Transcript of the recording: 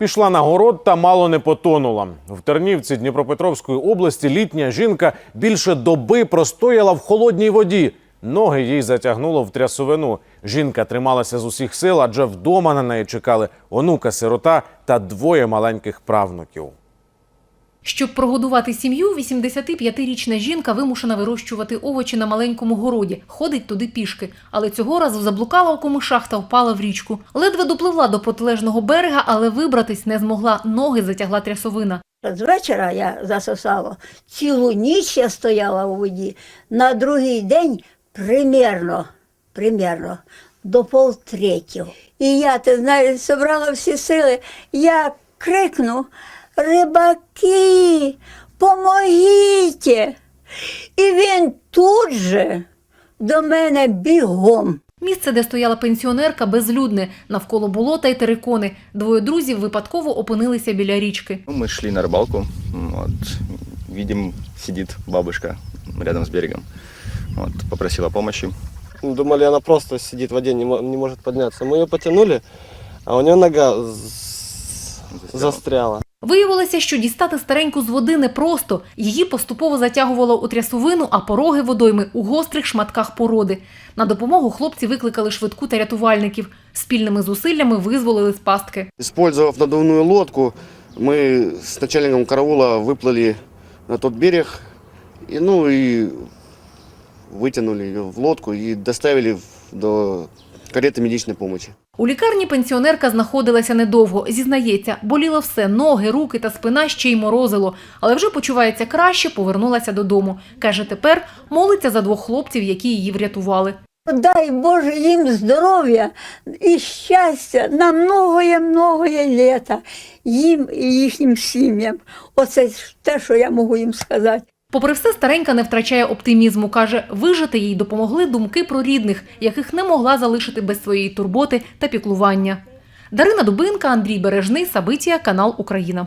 Пішла на город та мало не потонула. В Тернівці Дніпропетровської області літня жінка більше доби простояла в холодній воді. Ноги їй затягнуло в трясовину. Жінка трималася з усіх сил, адже вдома на неї чекали онука-сирота та двоє маленьких правнуків. Щоб прогодувати сім'ю, 85-річна жінка вимушена вирощувати овочі на маленькому городі, ходить туди пішки. Але цього разу заблукала у комишах та впала в річку. Ледве допливла до протилежного берега, але вибратись не змогла. Ноги затягла трясовина. З вечора я засосала, цілу ніч я стояла у воді. На другий день примерно, примерно до полтретього. І я, ти знаєш, зібрала всі сили, я крикну: Рибаки, помогіть! І він тут же до мене бігом. Місце, де стояла пенсіонерка, безлюдне. Навколо болота й терикони. Двоє друзів випадково опинилися біля річки. Ну, Мы шли на рыбалку, вот, видим, сидит бабушка рядом с берегом, вот, попросила помощи. Ну, Думали, она просто сидит в воде, не, мо- не может подняться. Мы ее потянули, а у нее нога з- застряла. Виявилося, що дістати стареньку з води непросто. Її поступово затягувало у трясовину, а пороги водойми у гострих шматках породи. На допомогу хлопці викликали швидку та рятувальників. Спільними зусиллями визволили з пастки. Использовав надувную лодку, мы с начальником караула выплыли на тот берег, и, ну и вытянули ее в лодку и доставили в- до кареты медичной помощи. У лікарні пенсіонерка знаходилася недовго. Зізнається, боліло все – ноги, руки та спина ще й морозило. Але вже почувається краще, повернулася додому. Каже, тепер молиться за двох хлопців, які її врятували. Дай Боже їм здоров'я і щастя на многоє-многоє літа їм і їхнім сім'ям. Оце те, що я можу їм сказати. Попри все, старенька не втрачає оптимізму. Каже, вижити їй допомогли думки про рідних, яких не могла залишити без своєї турботи та піклування. Дарина Дубинка, Андрій Бережний, Сабитія, канал Україна.